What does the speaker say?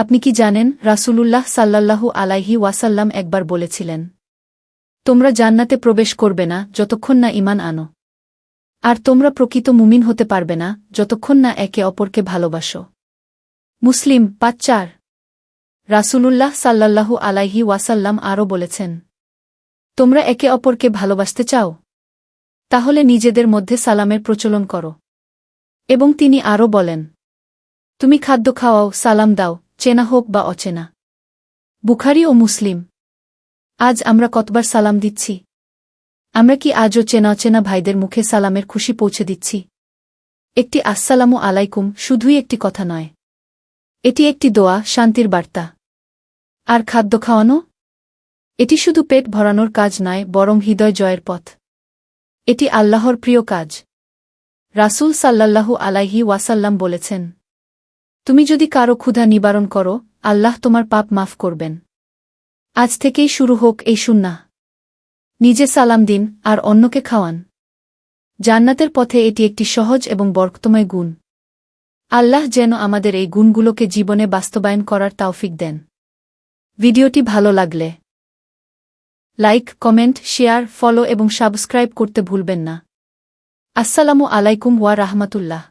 আপনি কি জানেন, রাসূলুল্লাহ সাল্লাল্লাহু আলাইহি ওয়াসাল্লাম একবার বলেছিলেন, তোমরা জান্নাতে প্রবেশ করবে না যতক্ষণ না ইমান আনো। আর তোমরা প্রকৃত মুমিন হতে পারবে না যতক্ষণ না একে অপরকে ভালোবাসো। মুসলিম পাঁচ চার। রাসূলুল্লাহ সাল্লাল্লাহু আলাইহি ওয়াসাল্লাম আরও বলেছেন, তোমরা একে অপরকে ভালোবাসতে চাও? তাহলে নিজেদের মধ্যে সালামের প্রচলন করো। এবং তিনি আরও বলেন, তুমি খাদ্য খাওয়াও, সালাম দাও চেনা হোক বা অচেনা। বুখারি ও মুসলিম। আজ আমরা কতবার সালাম দিচ্ছি? আমরা কি আজও চেনা অচেনা ভাইদের মুখে সালামের খুশি পৌঁছে দিচ্ছি? একটি আসসালামু আলাইকুম শুধুই একটি কথা নয়। এটি একটি দোয়া, শান্তির বার্তা। আর খাদ্য খাওয়ানো? এটি শুধু পেট ভরানোর কাজ নয়, বরং হৃদয় জয়ের পথ। এটি আল্লাহর প্রিয় কাজ। রাসূল সাল্লাল্লাহু আলাইহি ওয়াসাল্লাম বলেছেন তুমি যদি কারও ক্ষুধা নিবারণ করো, আল্লাহ তোমার পাপ মাফ করবেন। আজ থেকেই শুরু হোক এই সুন্নাহ। নিজে সালাম দিন আর অন্যকে খাওয়ান। জান্নাতের পথে এটি একটি সহজ এবং বরকতময় গুণ। আল্লাহ যেন আমাদের এই গুণগুলোকে জীবনে বাস্তবায়ন করার তাওফিক দেন। ভিডিওটি ভালো লাগলে লাইক, কমেন্ট, শেয়ার, ফলো এবং সাবস্ক্রাইব করতে ভুলবেন না। আসসালামু আলাইকুম ওয়া রাহমাতুল্লাহ।